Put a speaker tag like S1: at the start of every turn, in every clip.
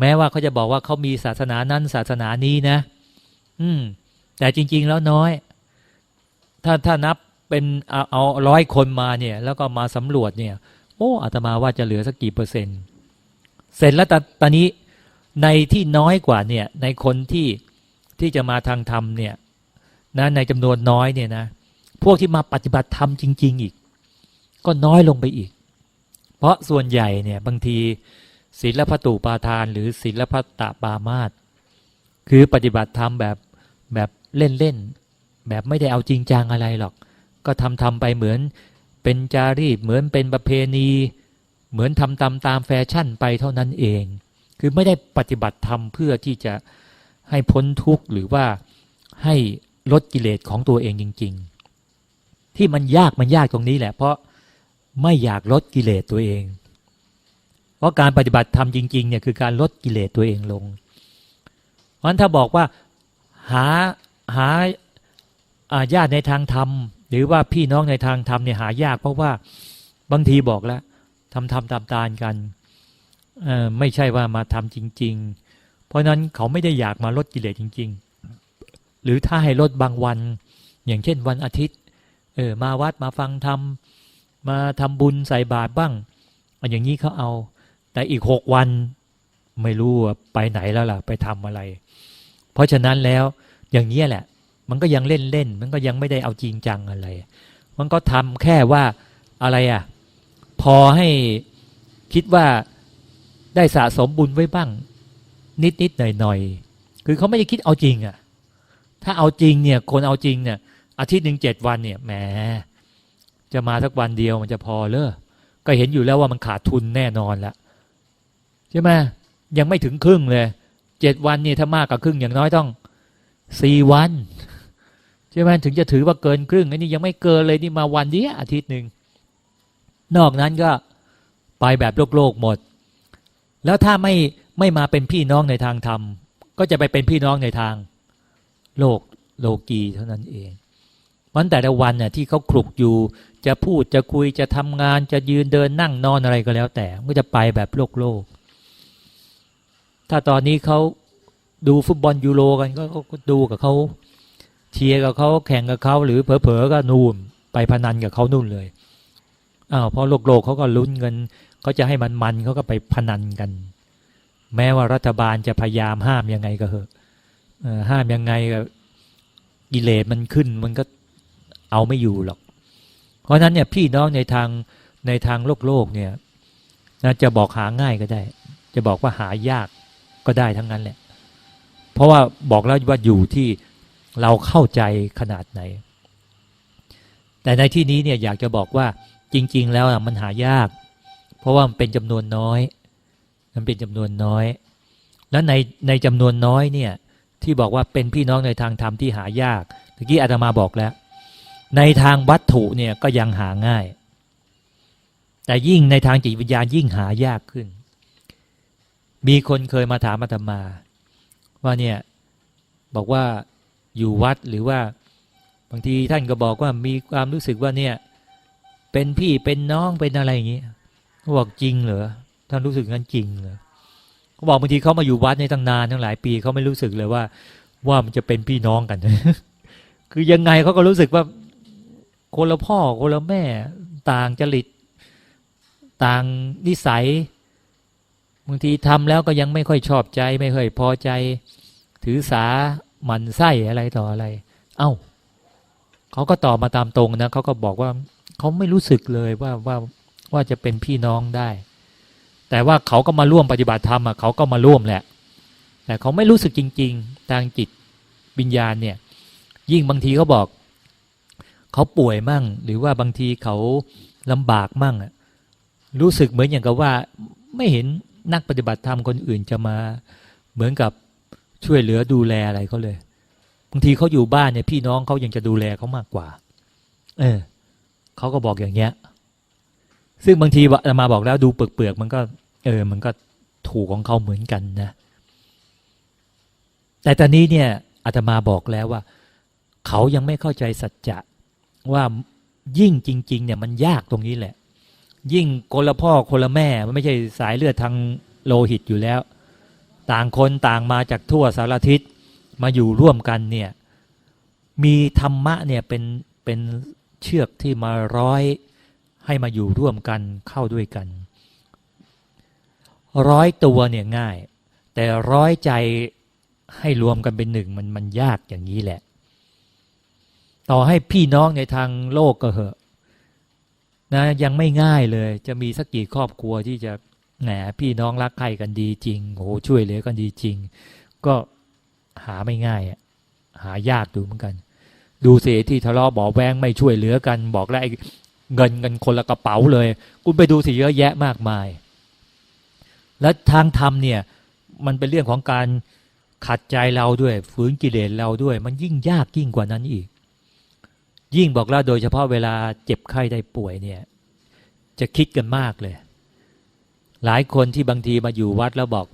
S1: แม้ว่าเขาจะบอกว่าเขามีศาสนานั้นศาสนานี้นะ อืม แต่จริง ๆ แล้วน้อย ถ้าถ้านับเป็นเอาเอาร้อยคนมาเนี่ย แล้วก็มาสำรวจเนี่ย โอ้อาตมาว่าจะเหลือสักกี่เปอร์เซ็นต์ เสร็จแล้วตอนตอนนี้ในที่น้อยกว่าเนี่ย ในคนที่ที่จะมาทางธรรมเนี่ยนะในจำนวนน้อยเนี่ยนะพวกที่มาปฏิบัติธรรมจริง ๆ อีก ก็น้อยลงไปอีก เพราะส่วนใหญ่เนี่ย บางที ศีลพัตุปาทาน หรือศีลพัตตปามาตคือปฏิบัติธรรมแบบแบบเล่นๆแบบไม่ได้เอาจริงจังอะไรหรอก ก็ทำทำไปเหมือนเป็นจารีตเหมือนเป็นประเพณี เหมือนทำตามตามแฟชั่นไปเท่านั้นเอง คือไม่ได้ปฏิบัติธรรมเพื่อที่จะให้พ้นทุกข์หรือว่าให้ลดกิเลสของตัวเองจริง ๆ ที่มันยากมันยากตรงนี้แหละ เพราะไม่อยากลดกิเลสตัวเอง เพราะการปฏิบัติธรรมจริงๆเนี่ยคือการลดกิเลสตัวเองลง เพราะฉะนั้นถ้าบอกว่าหาหาญาติในทางธรรม หรือว่าพี่น้องในทางธรรมเนี่ยหายาก เพราะว่าบางทีบอกแล้วทำทำตามตาลกันไม่ใช่ว่ามาทำจริง ๆ เพราะฉะนั้นเขาไม่ได้อยากมาลดกิเลสจริง ๆ หรือถ้าให้ลดบางวัน อย่างเช่นวันอาทิตย์เออมาวัดมาฟังธรรมมาทำบุญใส่บาตรบ้างอันอย่างนี้เขาเอา แต่อีกหกวันไม่รู้ไปไหนแล้วล่ะ ไปทำอะไร เพราะฉะนั้นแล้วอย่างนี้แหละ มันก็ยังเล่นเล่น มันก็ยังไม่ได้เอาจริงจังอะไร มันก็ทำแค่ว่าอะไรอะ พอให้คิดว่าได้สะสมบุญไว้บ้าง นิดนิดหน่อยหน่อยคือเขาไม่ได้คิดเอาจริงอะ ถ้าเอาจริงเนี่ย คนเอาจริงเนี่ย อาทิตย์หนึ่งเจ็ดวันเนี่ยแหมจะมาสักวันเดียวมันจะพอเลอก็เห็นอยู่แล้วว่ามันขาดทุนแน่นอนละ ใช่ไหมยังไม่ถึงครึ่งเลยเจ็ดวันนี่ถ้ามากกว่าครึ่งอย่างน้อยต้องสี่วันใช่ไหมถึงจะถือว่าเกินครึ่งอันนี้ยังไม่เกินเลยนี่มาวันเดียวอาทิตย์หนึ่งนอกนั้นก็ไปแบบโลกโลกหมด แล้วถ้าไม่ไม่มาเป็นพี่น้องในทางธรรม ก็จะไปเป็นพี่น้องในทางโลกโลกีเท่านั้นเองมันแต่ละวันเนี่ยที่เขาคลุกอยู่จะพูดจะคุยจะทำงานจะยืนเดินนั่งนอนอะไรก็แล้วแต่ก็จะไปแบบโลกโลก ถ้าตอนนี้เขาดูฟุตบอลยูโรกันก็ดูกับเขาเชียร์กับเขาแข่งกับเขาหรือเผลอๆก็นู่นไปพนันกับเขานู่นเลยอ้าวพอโลกโลกเขาก็ลุ้นเงินเขาจะให้มันมันเขาก็ไปพนันกัน แม้ว่ารัฐบาลจะพยายามห้ามยังไงก็เหอะห้ามยังไงก็กิเลสมันขึ้นมันก็เอาไม่อยู่หรอก เพราะฉะนั้นเนี่ยพี่น้องในทางในทางโลกโลกเนี่ยนะจะบอกหาง่ายก็ได้ จะบอกว่าหายาก ก็ได้ทั้งนั้นแหละ เพราะว่าบอกแล้วว่าอยู่ที่เราเข้าใจขนาดไหน แต่ในที่นี้เนี่ยอยากจะบอกว่าจริง ๆ แล้วอะมันหายาก เพราะว่ามันเป็นจำนวนน้อย มันเป็นจำนวนน้อย แล้วในในจำนวนน้อยเนี่ยที่บอกว่าเป็นพี่น้องในทางธรรมที่หายากเมื่อกี้อาตมาบอกแล้ว ในทางวัตถุเนี่ยก็ยังหาง่าย แต่ยิ่งในทางจิตวิญญาณยิ่งหายากขึ้น มีคนเคยมาถามอาตมา ว่าเนี่ยบอกว่าอยู่วัดหรือว่าบางทีท่านก็บอกว่ามีความรู้สึกว่าเนี่ยเป็นพี่เป็นน้องเป็นอะไรอย่างนี้เขาบอกจริงเหรอท่านรู้สึกงั้นจริงเหรอเขาบอกบางทีเขามาอยู่วัดในตั้งนานทั้งหลายปีเขาไม่รู้สึกเลยว่า ว่ามันจะเป็นพี่น้องกัน คือยังไงเขาก็รู้สึกว่าคนละพ่อคนละแม่ต่างจริตต่างนิสัย บางทีทำแล้วก็ยังไม่ค่อยชอบใจไม่ค่อยพอใจ ถือสาหมันไส้อะไรต่ออะไร เอ้าเขาก็ตอบมาตามตรงนะเขาก็บอกว่าเขาไม่รู้สึกเลยว่าว่าว่าจะเป็นพี่น้องได้ แต่ว่าเขาก็มาร่วมปฏิบัติธรรมอะเขาก็มาร่วมแหละ แต่เขาไม่รู้สึกจริง ๆ ทางจิตวิญญาณเนี่ย ยิ่งบางทีเขาบอก เขาป่วยมั่ง หรือว่าบางทีเขาลำบากมั่งอะรู้สึกเหมือนอย่างกับว่าไม่เห็น นักปฏิบัติธรรมคนอื่นจะมาเหมือนกับช่วยเหลือดูแลอะไรเขาเลยบางทีเขาอยู่บ้านเนี่ยพี่น้องเขายังจะดูแลเขามากกว่า เออเขาก็บอกอย่างเงี้ย ซึ่งบางทีอาตมาบอกแล้วดูเปลือกๆมันก็ เออ มันก็ถูกของเขาเหมือนกันนะแต่ตอนนี้เนี่ยอาตมาบอกแล้วว่า เขายังไม่เข้าใจสัจจะว่ายิ่งจริง ๆ เนี่ยมันยากตรงนี้แหละ ยิ่งคนละพ่อคนละแม่มันไม่ใช่สายเลือดทางโลหิตอยู่แล้ว ต่างคนต่างมาจากทั่วสารทิศมาอยู่ร่วมกันเนี่ยมีธรรมะเนี่ยเป็นเป็นเชือกที่มาร้อยให้มาอยู่ร่วมกันเข้าด้วยกัน ร้อยตัวเนี่ยง่าย แต่ร้อยใจให้รวมกันเป็นหนึ่งมันมันยากอย่างนี้แหละ ต่อให้พี่น้องในทางโลกก็เหอะ นะยังไม่ง่ายเลย จะมีสักกี่ครอบครัวที่จะแหมพี่น้องรักใคร่กันดีจริงโหช่วยเหลือกันดีจริง ก็หาไม่ง่ายอะหายากดูเหมือนกัน ดูเสียที่ทะเลาะบอกแวงไม่ช่วยเหลือกัน บอกแล้วไอ้เงินเงินคนละกระเป๋าเลย คุณไปดูสิเยอะแยะมากมาย และทางธรรมเนี่ย มันเป็นเรื่องของการขัดใจเราด้วยฝืนกิเลสเราด้วย มันยิ่งยากยิ่งกว่านั้นอีก ยิ่งบอกแล้วโดยเฉพาะเวลาเจ็บไข้ได้ป่วยเนี่ย จะคิดกันมากเลย หลายคนที่บางทีมาอยู่วัดแล้วบอก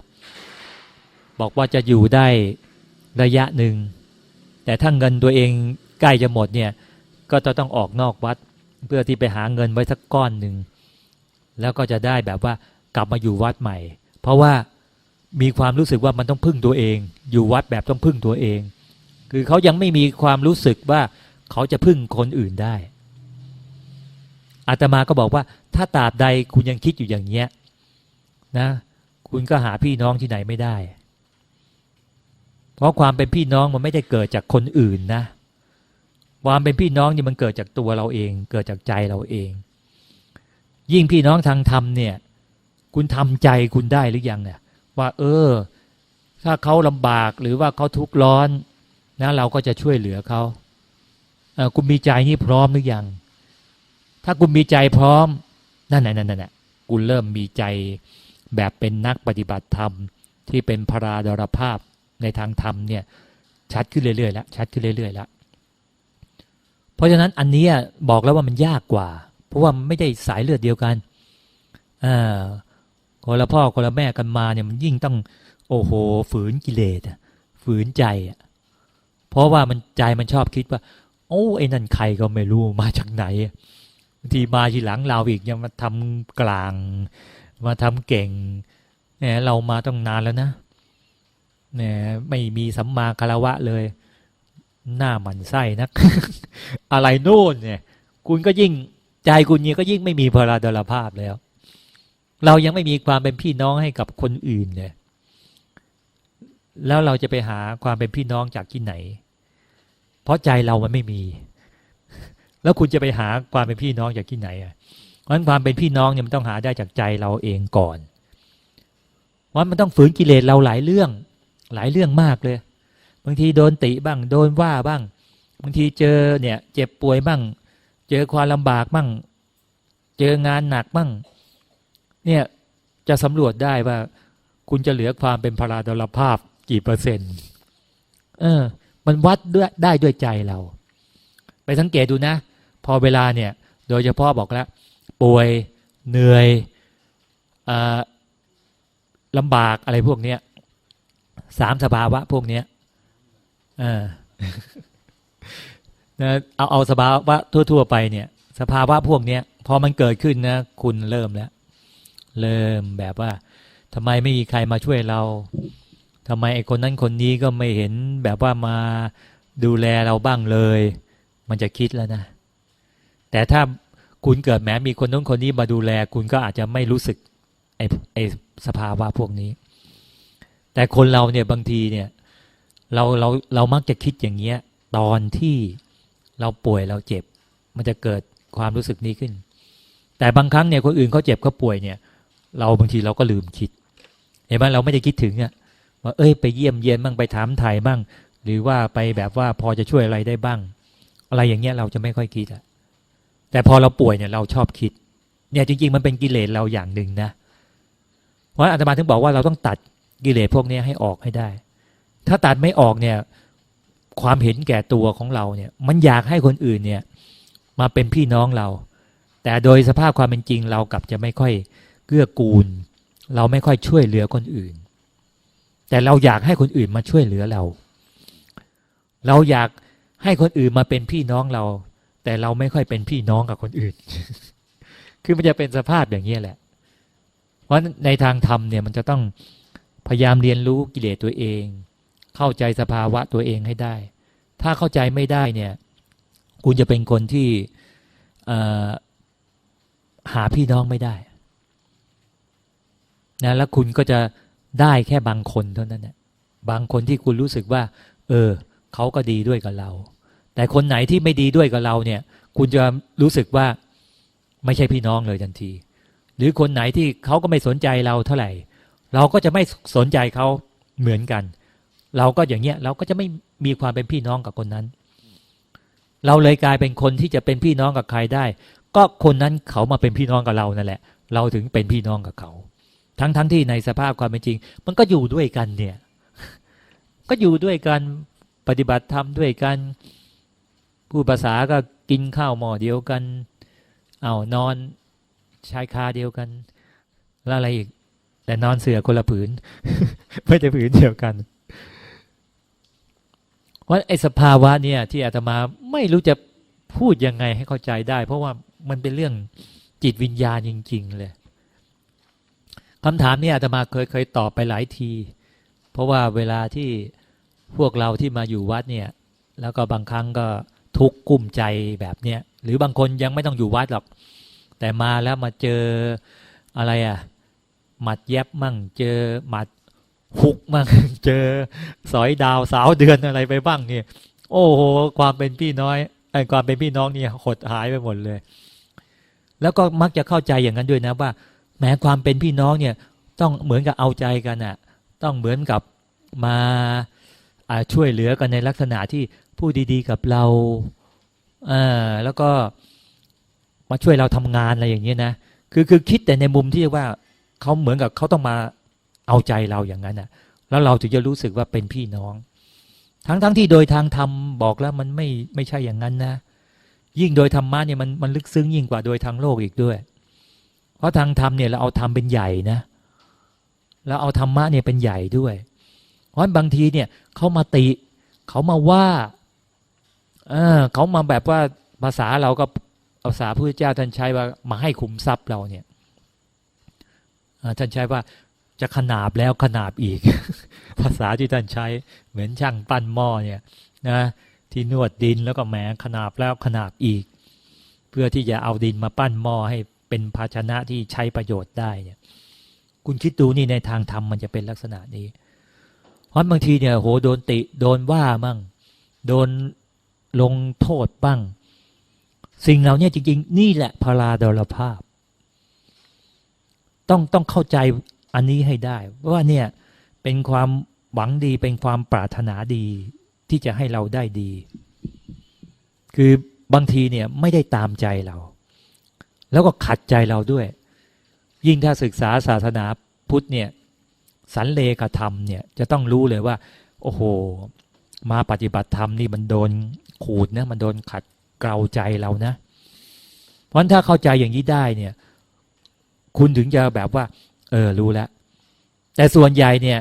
S1: บอกว่าจะอยู่ได้ระยะหนึ่ง แต่ถ้าเงินตัวเองใกล้จะหมดเนี่ย ก็จะต้องออกนอกวัด เพื่อที่ไปหาเงินไว้สักก้อนหนึ่ง แล้วก็จะได้แบบว่ากลับมาอยู่วัดใหม่ เพราะว่ามีความรู้สึกว่ามันต้องพึ่งตัวเอง อยู่วัดแบบต้องพึ่งตัวเอง คือเขายังไม่มีความรู้สึกว่า เขาจะพึ่งคนอื่นได้ อาตมาก็บอกว่า ถ้าตราบใดคุณยังคิดอยู่อย่างเนี้ยนะ คุณก็หาพี่น้องที่ไหนไม่ได้ เพราะความเป็นพี่น้องมันไม่ได้เกิดจากคนอื่นนะ ความเป็นพี่น้องนี่มันเกิดจากตัวเราเอง เกิดจากใจเราเอง ยิ่งพี่น้องทางธรรมเนี่ย คุณทำใจคุณได้หรือยังเนี่ย ว่า เออ ถ้าเขาลำบากหรือว่าเขาทุกข์ร้อนนะเราก็จะช่วยเหลือเขา คุณมีใจนี่พร้อมหรือยัง ถ้าคุณมีใจพร้อม นั่นน่ะนั่นน่ะคุณเริ่มมีใจแบบเป็นนักปฏิบัติธรรม ที่เป็นพราดรภาพในทางธรรมเนี่ย ชัดขึ้นเรื่อยๆแล้วชัดขึ้นเรื่อยๆแล้วเพราะฉะนั้นอันนี้บอกแล้วว่ามันยากกว่า เพราะว่าไม่ได้สายเลือดเดียวกันอ่าคนละพ่อคนละแม่กันมาเนี่ยมันยิ่งต้อง โอ้โห ฝืนกิเลสฝืนใจ เพราะว่ามันใจมันชอบคิดว่า โอ้ไอ้นั่นใครก็ไม่รู้มาจากไหนบางทีมาทีหลังเราอีกยังมาทำกลาง มาทำเก่งเนี่ยเรามาต้องนานแล้วนะเนี่ยไม่มีสัมมาคารวะเลย หน้าหมันไส้นัก อะไรโน่นเนี่ย คุณก็ยิ่งใจคุณเนี่ยก็ยิ่งไม่มีพลาดลภาพแล้ว เรายังไม่มีความเป็นพี่น้องให้กับคนอื่นเลยแล้วเราจะไปหาความเป็นพี่น้องจากที่ไหน เพราะใจเรามันไม่มี แล้วคุณจะไปหาความเป็นพี่น้องจากที่ไหนอะเพราะนั้นความเป็นพี่น้องเนี่ยมันต้องหาได้จากใจเราเองก่อนว่ามันต้องฝืนกิเลสเราหลายเรื่อง หลายเรื่องมากเลย บางทีโดนติบ้าง โดนว่าบ้าง บางทีเจอเนี่ยเจ็บป่วยบ้าง เจอความลำบากบ้าง เจองานหนักบ้าง เนี่ยจะสำรวจได้ว่า คุณจะเหลือความเป็นพลาดลภาพกี่เปอร์เซ็นต์ เออ มันวัดด้วยได้ด้วยใจเรา ไปสังเกตดูนะ พอเวลาเนี่ย โดยเฉพาะบอกแล้ว ป่วยเหนื่อยอลำบากอะไรพวกเนี้ยสามสภาวะพวกเนี้ยเออนะเอาเอาสภาวะทั่ว ๆ ไปเนี่ย สภาวะพวกเนี้ยพอมันเกิดขึ้นนะ คุณเริ่มแล้ว เริ่มแบบว่าทำไมไม่มีใครมาช่วยเรา ทำไมไอ้คนนั้นคนนี้ก็ไม่เห็นแบบว่ามาดูแลเราบ้างเลย มันจะคิดแล้วนะ แต่ถ้าคุณเกิดแม้มีคนนู้นคนนี้มาดูแล คุณก็อาจจะไม่รู้สึกไอ้ไอ้สภาวะพวกนี้ แต่คนเราเนี่ยบางทีเนี่ย เราเราเรามักจะคิดอย่างเงี้ย ตอนที่เราป่วยเราเจ็บ มันจะเกิดความรู้สึกนี้ขึ้น แต่บางครั้งเนี่ยคนอื่นเขาเจ็บเขาป่วยเนี่ย เราบางทีเราก็ลืมคิดเห็นไหมเราไม่ได้คิดถึงอะ ว่าเอ้ยไปเยี่ยมเยียนบ้างไปถามไถ่บ้าง หรือว่าไปแบบว่าพอจะช่วยอะไรได้บ้าง อะไรอย่างเงี้ยเราจะไม่ค่อยคิดอะแต่พอเราป่วยเนี่ยเราชอบคิด เนี่ยจริง ๆ มันเป็นกิเลสเราอย่างหนึ่งนะเพราะอาตมาถึงบอกว่าเราต้องตัดกิเลสพวกนี้ให้ออกให้ได้ ถ้าตัดไม่ออกเนี่ยความเห็นแก่ตัวของเราเนี่ย มันอยากให้คนอื่นเนี่ย มาเป็นพี่น้องเรา แต่โดยสภาพความเป็นจริงเรากลับจะไม่ค่อยเกื้อกูล เราไม่ค่อยช่วยเหลือคนอื่น แต่เราอยากให้คนอื่นมาช่วยเหลือเรา เราอยากให้คนอื่นมาเป็นพี่น้องเรา แต่เราไม่ค่อยเป็นพี่น้องกับคนอื่น คือมันจะเป็นสภาพอย่างนี้แหละ เพราะในทางธรรมเนี่ยมันจะต้องพยายามเรียนรู้กิเลสตัวเอง เข้าใจสภาวะตัวเองให้ได้ ถ้าเข้าใจไม่ได้เนี่ย คุณจะเป็นคนที่หาพี่น้องไม่ได้นะแล้วคุณก็จะ ได้แค่บางคนเท่านั้นนะบางคนที่คุณรู้สึกว่า เออเขาก็ดีด้วยกับเรา แต่คนไหนที่ไม่ดีด้วยกับเราเนี่ย คุณจะรู้สึกว่าไม่ใช่พี่น้องเลยทันที หรือคนไหนที่เขาก็ไม่สนใจเราเท่าไหร่ เราก็จะไม่สนใจเขาเหมือนกัน เราก็อย่างเงี้ยเราก็จะไม่มีความเป็นพี่น้องกับคนนั้น เราเลยกลายเป็นคนที่จะเป็นพี่น้องกับใครได้ ก็คนนั้นเขามาเป็นพี่น้องกับเรานั่นแหละ เราถึงเป็นพี่น้องกับเขา ทั้งทั้งที่ในสภาพความเป็นจริง มันก็อยู่ด้วยกันเนี่ย ก็อยู่ด้วยกันปฏิบัติธรรมด้วยกันพูดภาษาก็กินข้าวหม้อเดียวกัน เอานอนชายคาเดียวกัน แล้วอะไรอีก แต่นอนเสือคนละผืน ไม่ได้ผืนเดียวกันว่าไอ้สภาวะเนี่ย ที่อาตมาไม่รู้จะพูดยังไงให้เข้าใจได้ เพราะว่ามันเป็นเรื่องจิตวิญญาณจริง ๆ เลย คำถามนี้อาตมาเคยเคยตอบไปหลายที เพราะว่าเวลาที่พวกเราที่มาอยู่วัดเนี่ยแล้วก็บางครั้งก็ทุกข์กุ้มใจแบบเนี้ยหรือบางคนยังไม่ต้องอยู่วัดหรอก แต่มาแล้วมาเจออะไรอะหมัดแยบมั่ง เจอหมัดหุกมั่งเจอ สอยดาวสาวเดือนอะไรไปบ้างเนี่ย โอ้โหความเป็นพี่น้อยไอ้ความเป็นพี่น้องเนี่ยหดหายไปหมดเลย แล้วก็มักจะเข้าใจอย่างนั้นด้วยนะว่า แม้ความเป็นพี่น้องเนี่ยต้องเหมือนกับเอาใจกันอะต้องเหมือนกับมาช่วยเหลือกันในลักษณะที่พูดดีๆกับเราเออแล้วก็มาช่วยเราทำงานอะไรอย่างเงี้ยนะคือคือคิดแต่ในมุมที่ว่าเขาเหมือนกับเขาต้องมาเอาใจเราอย่างนั้นน่ะ แล้วเราถึงจะรู้สึกว่าเป็นพี่น้อง ทั้งทั้งที่โดยทางธรรมบอกแล้วมันไม่ไม่ใช่อย่างนั้นนะ ยิ่งโดยธรรมะเนี่ยมันมันลึกซึ้งยิ่งกว่าโดยทางโลกอีกด้วย เพราะทางธรรมเนี่ยเราเอาธรรมเป็นใหญ่นะแล้วเอาธรรมะเนี่ยเป็นใหญ่ด้วย เพราะบางทีเนี่ยเขามาติเขามาว่าเออเขามาแบบว่าภาษาเราก็ภาษาพระเจ้าท่านใช้ว่ามาให้ขุมทรัพย์เราเนี่ยท่านใช้ว่าจะขนาบแล้วขนาบอีก ภาษาที่ท่านใช้เหมือนช่างปั้นหม้อเนี่ยนะที่นวดดินแล้วก็แหมขนาบแล้วขนาบอีก เพื่อที่จะเอาดินมาปั้นหม้อให้ เป็นภาชนะที่ใช้ประโยชน์ได้เนี่ยคุณคิดดูนี่ในทางธรรมมันจะเป็นลักษณะนี้เพราะบางทีเนี่ยโหโดนติโดนว่ามั่ง โดนลงโทษบ้าง สิ่งเหล่านี้จริง ๆ นี่แหละพลาดลภาพ ต้องต้องเข้าใจอันนี้ให้ได้ว่าเนี่ยเป็นความหวังดีเป็นความปรารถนาดีที่จะให้เราได้ดี คือบางทีเนี่ยไม่ได้ตามใจเรา แล้วก็ขัดใจเราด้วย ยิ่งถ้าศึกษาศาสนาพุทธเนี่ยสันเลขธรรมเนี่ยจะต้องรู้เลยว่า โอ้โห มาปฏิบัติธรรมนี่มันโดนขูดนะมันโดนขัดเกลาใจเรานะ เพราะถ้าเข้าใจอย่างนี้ได้เนี่ย คุณถึงจะแบบว่า เออรู้แล้ว แต่ส่วนใหญ่เนี่ย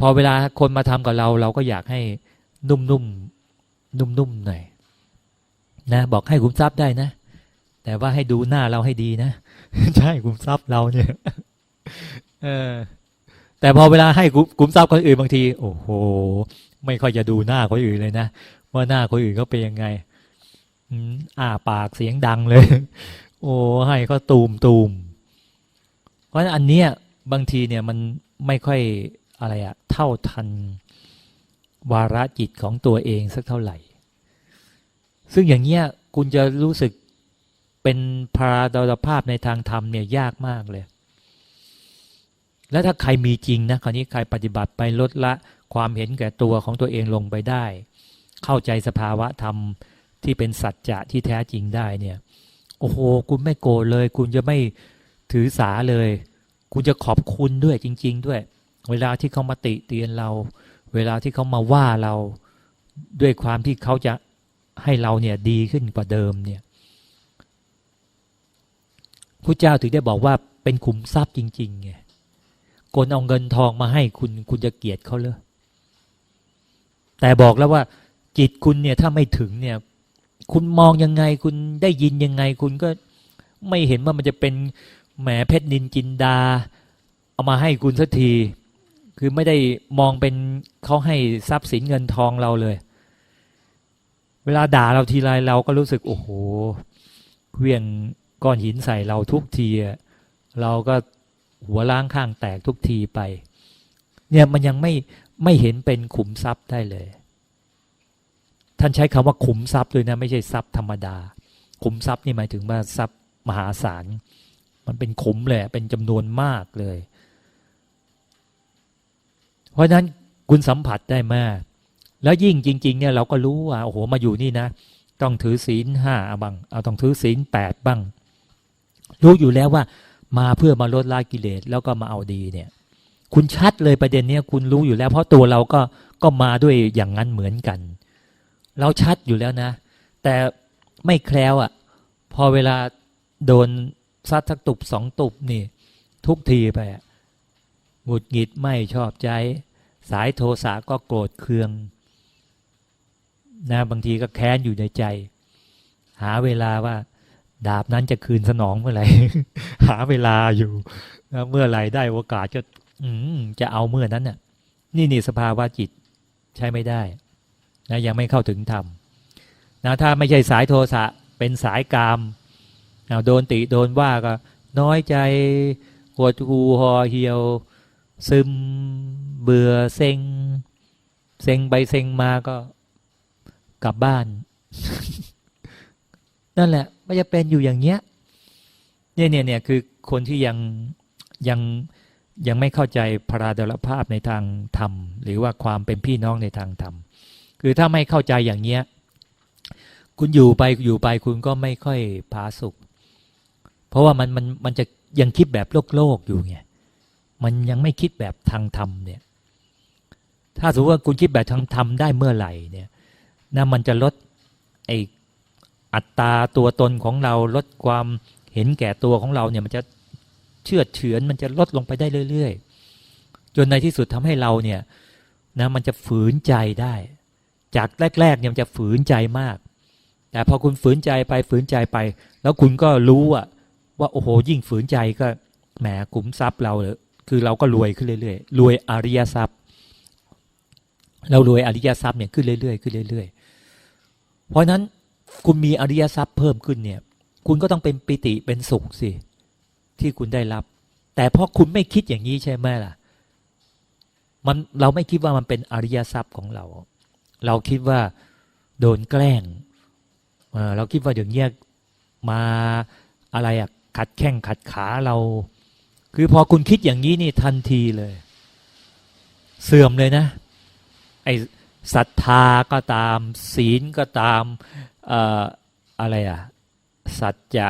S1: พอเวลาคนมาทำกับเรา เราก็อยากให้นุ่มๆนุ่มๆหน่อยนะ บอกให้ขุมทรัพย์ได้นะ แต่ว่าให้ดูหน้าเราให้ดีนะ ใช่ขุมทรัพย์เราเนี่ยเออแต่พอเวลาให้ขุมทรัพย์คนอื่นบางที โอ้โห ไม่ค่อยจะดูหน้าคนอื่นเลยนะว่าหน้าคนอื่นเขาเป็นยังไงอ่าปากเสียงดังเลย โอ้ให้เขาตูมตูมเพราะอันเนี้ยบางทีเนี่ยมันไม่ค่อยอะไรอะเท่าทันวาระจิตของตัวเองสักเท่าไหร่ ซึ่งอย่างเงี้ยคุณจะรู้สึก เป็นพาราดลภาพในทางธรรมเนี่ยยากมากเลย แล้วถ้าใครมีจริงนะคราวนี้ใครปฏิบัติไปลดละความเห็นแก่ตัวของตัวเองลงไปได้ เข้าใจสภาวะธรรมที่เป็นสัจจะที่แท้จริงได้เนี่ย โอ้โห คุณไม่โกรธเลย คุณจะไม่ถือสาเลย คุณจะขอบคุณด้วยจริง ๆ ด้วย เวลาที่เขามาติเตียนเรา เวลาที่เขามาว่าเราด้วยความที่เขาจะให้เราเนี่ยดีขึ้นกว่าเดิมเนี่ย พระเจ้าถึงได้บอกว่าเป็นขุมทรัพย์จริงๆไงคนเอาเงินทองมาให้คุณคุณจะเกลียดเขาเลยแต่บอกแล้วว่าจิตคุณเนี่ยถ้าไม่ถึงเนี่ย คุณมองยังไงคุณได้ยินยังไง คุณก็ไม่เห็นว่ามันจะเป็นแหมเพชรนินจินดา เอามาให้คุณสักที คือไม่ได้มองเป็นเขาให้ทรัพย์สินเงินทองเราเลย เวลาด่าเราทีไรเราก็รู้สึกโอ้โหเวียง ก้อนหินใส่เราทุกทีเราก็หัวล้างข้างแตกทุกทีไป เนี่ยมันยังไม่ไม่เห็นเป็นขุมทรัพย์ได้เลย ท่านใช้คำว่าขุมทรัพย์ด้วยนะไม่ใช่ทรัพย์ธรรมดา ขุมทรัพย์นี่หมายถึงว่าทรัพย์มหาศาลมันเป็นขุมเลยเป็นจำนวนมากเลย เพราะฉะนั้นคุณสัมผัสได้มาก แล้วยิ่งจริง ๆ เนี่ยเราก็รู้ว่าโอ้โหมาอยู่นี่นะ ต้องถือศีลห้าบ้างเอาต้องถือศีลแปดบ้าง รู้อยู่แล้วว่ามาเพื่อมาลดละกิเลสแล้วก็มาเอาดีเนี่ย คุณชัดเลยประเด็นเนี้ยคุณรู้อยู่แล้ว เพราะตัวเราก็ก็มาด้วยอย่างนั้นเหมือนกัน เราชัดอยู่แล้วนะ แต่ไม่แคล้วอะ่ะ พอเวลาโดนซัดสักตุบสองตุบนี่ ทุกทีไปหงุดหงิดไม่ชอบใจ สายโทสะก็โกรธเคืองนะบางทีก็แค้นอยู่ในใจ หาเวลาว่า ดาบนั้นจะคืนสนองเมื่อไหร่ หาเวลาอยู่นะเมื่อไหร่ได้โอกาสจะอืจะเอาเมื่อนั้นน่ะ นี่นี่สภาวะจิตใช้ไม่ได้นะยังไม่เข้าถึงธรรมนะถ้าไม่ใช่สายโทสะเป็นสายกามเอาโดนติโดนว่าก็ น้อยใจหดหูหอเหี่ยว ซึมเบื่อเซ็ง เซ็งไปเซ็งมาก็กลับบ้าน นั่นแหละ มันจะเป็นอยู่อย่างเงี้ยเนี่ยเนี่ยเนี่ยคือคนที่ยังยังยังไม่เข้าใจพระราดลภาพในทางธรรม หรือว่าความเป็นพี่น้องในทางธรรม คือถ้าไม่เข้าใจอย่างเงี้ยคุณอยู่ไปอยู่ไปคุณก็ไม่ค่อยผาสุกเพราะว่ามันมันมันจะยังคิดแบบโลกโลกอยู่ไงมันยังไม่คิดแบบทางธรรมเนี่ย ถ้าสมมติว่าคุณคิดแบบทางธรรมได้เมื่อไหร่เนี่ยนะมันจะลดไอ อัตราตัวตนของเราลดความเห็นแก่ตัวของเราเนี่ยมันจะเชื่อเฉือนมันจะลดลงไปได้เรื่อย ๆ จนในที่สุดทำให้เราเนี่ยนะมันจะฝืนใจได้ จากแรกๆเนี่ยมันจะฝืนใจมาก แต่พอคุณฝืนใจไปฝืนใจไป แล้วคุณก็รู้อะว่าโอ้โหยิ่งฝืนใจก็แหมขุมทรัพย์เราเลยคือเราก็รวยขึ้นเรื่อยๆรวยอริยทรัพย์ เรารวยอริยทรัพย์เนี่ยขึ้นเรื่อยๆขึ้นเรื่อย ๆ เพราะฉะนั้น คุณมีอริยทรัพย์เพิ่มขึ้นเนี่ย คุณก็ต้องเป็นปิติเป็นสุขสิ ที่คุณได้รับ แต่เพราะคุณไม่คิดอย่างนี้ใช่ไหมล่ะ มันเราไม่คิดว่ามันเป็นอริยทรัพย์ของเรา เราคิดว่าโดนแกล้งเราคิดว่าอย่างเงี้ยมาอะไรอะขัดแข้งขัดขาเรา คือพอคุณคิดอย่างนี้นี่ทันทีเลย เสื่อมเลยนะ ไอศรัทธาก็ตาม ศีลก็ตาม อะไรอะ สัจจะ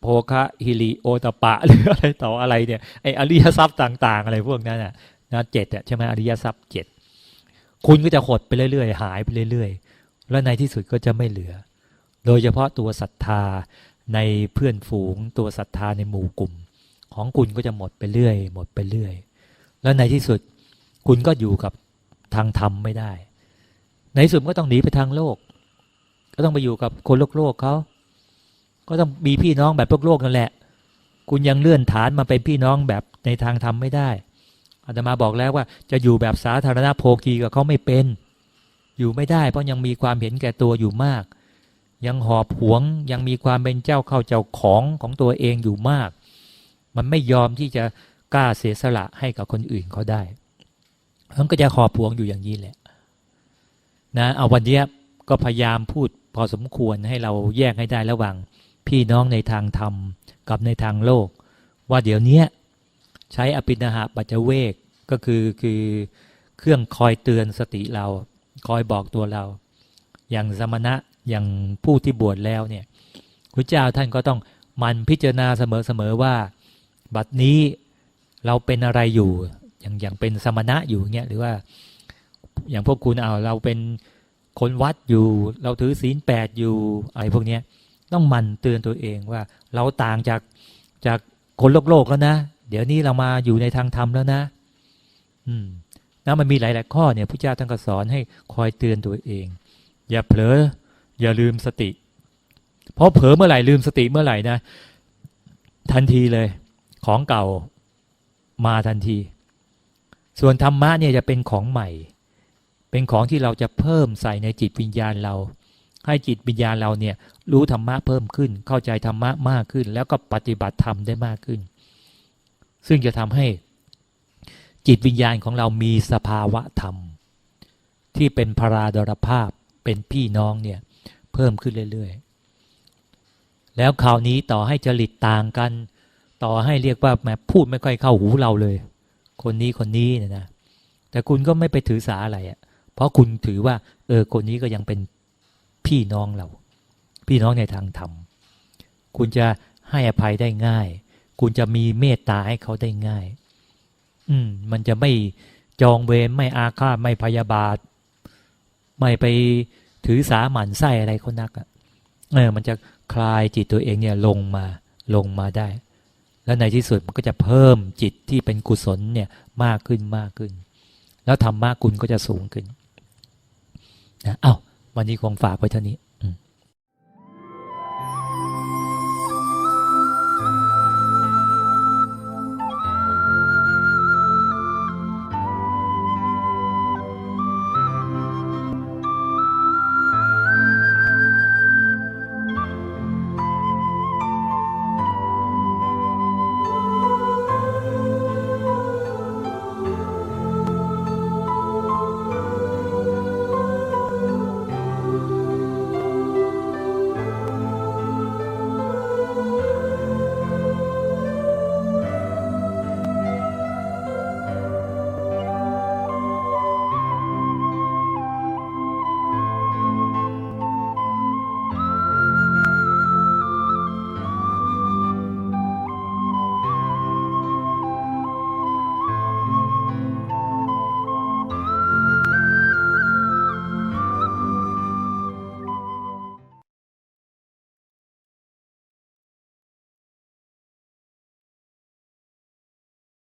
S1: โภคะฮิริโอตปะหรืออะไรต่ออะไรเนี่ยไออริยทรัพย์ต่าง ๆ อะไรพวกนั้นน่ะนะเจ็ดอะใช่ไหมอริยทรัพย์เจ็ดคุณก็จะหดไปเรื่อยๆ หายไปเรื่อยๆ แล้วในที่สุดก็จะไม่เหลือ โดยเฉพาะตัวศรัทธาในเพื่อนฝูง ตัวศรัทธาในหมู่กลุ่ม ของคุณก็จะหมดไปเรื่อย หมดไปเรื่อย แล้วในที่สุดคุณก็อยู่กับทางธรรมไม่ได้ ในที่สุดก็ต้องหนีไปทางโลก ก็ต้องไปอยู่กับคนโลกโลกเขาก็ต้องมีพี่น้องแบบโลกโลกนั่นแหละ คุณยังเลื่อนฐานมาเป็นพี่น้องแบบในทางธรรมไม่ได้อาตมาบอกแล้วว่าจะอยู่แบบสาธารณโภคีกับเขาไม่เป็น อยู่ไม่ได้ เพราะยังมีความเห็นแก่ตัวอยู่มาก ยังหอบหวงยังมีความเป็นเจ้าเข้าเจ้าของของตัวเองอยู่มาก มันไม่ยอมที่จะกล้าเสียสละให้กับคนอื่นเขาได้มันก็จะหอบหวงอยู่อย่างนี้แหละนะเอาวันเนี้ก็พยายามพูด พอสมควรให้เราแยกให้ได้ระหว่าง พี่น้องในทางธรรมกับในทางโลก ว่าเดี๋ยวนี้ใช้อภินาหะปัจเจเวกก็คือคือเครื่องคอยเตือนสติเรา คอยบอกตัวเรา อย่างสมณะอย่างผู้ที่บวชแล้วเนี่ยพระเจ้าท่านก็ต้องมันพิจารณาเสมอๆว่า บัดนี้เราเป็นอะไรอยู่ อย่างอย่างเป็นสมณะอยู่เงี้ยหรือว่า อย่างพวกคุณเอาเราเป็น คนวัดอยู่ เราถือศีลแปดอยู่อะไรพวกนี้ต้องมันเตือนตัวเองว่า เราต่างจากจากคนโลกโลกแล้วนะ เดี๋ยวนี้เรามาอยู่ในทางธรรมแล้วนะ อืมนะมันมีหลาย ๆ ข้อเนี่ยพระเจ้าท่านก็สอนให้คอยเตือนตัวเอง อย่าเผลออย่าลืมสติ เพราะเผลอเมื่อไหร่ลืมสติเมื่อไหร่นะ ทันทีเลย ของเก่ามาทันที ส่วนธรรมะเนี่ยจะเป็นของใหม่ เป็นของที่เราจะเพิ่มใส่ในจิตวิญญาณเรา ให้จิตวิญญาณเราเนี่ยรู้ธรรมะเพิ่มขึ้น เข้าใจธรรมะมากขึ้น แล้วก็ปฏิบัติธรรมได้มากขึ้น ซึ่งจะทำให้จิตวิญญาณของเรามีสภาวะธรรม ที่เป็นพราดรภาพเป็นพี่น้องเนี่ยเพิ่มขึ้นเรื่อยๆ แล้วคราวนี้ต่อให้จริตต่างกัน ต่อให้เรียกว่าแมพูดไม่ค่อยเข้าหูเราเลย คนนี้คนนี้เนี่ยนะแต่คุณก็ไม่ไปถือสาอะไรอะ่ะ เพราะคุณถือว่า เออคนนี้ก็ยังเป็นพี่น้องเรา พี่น้องในทางธรรม คุณจะให้อภัยได้ง่าย คุณจะมีเมตตาให้เขาได้ง่าย อืม มันจะไม่จองเวรไม่อาฆาตไม่พยาบาท ไม่ไปถือสาหมันไส้อะไรคนนักอะเออมันจะคลายจิตตัวเองเนี่ยลงมาลงมาได้ แล้วในที่สุดมันก็จะเพิ่มจิตที่เป็นกุศลเนี่ยมากขึ้นมากขึ้น แล้วธรรมะคุณก็จะสูงขึ้น นะเอา้าวันนี้คงฝากไว้เท่านี้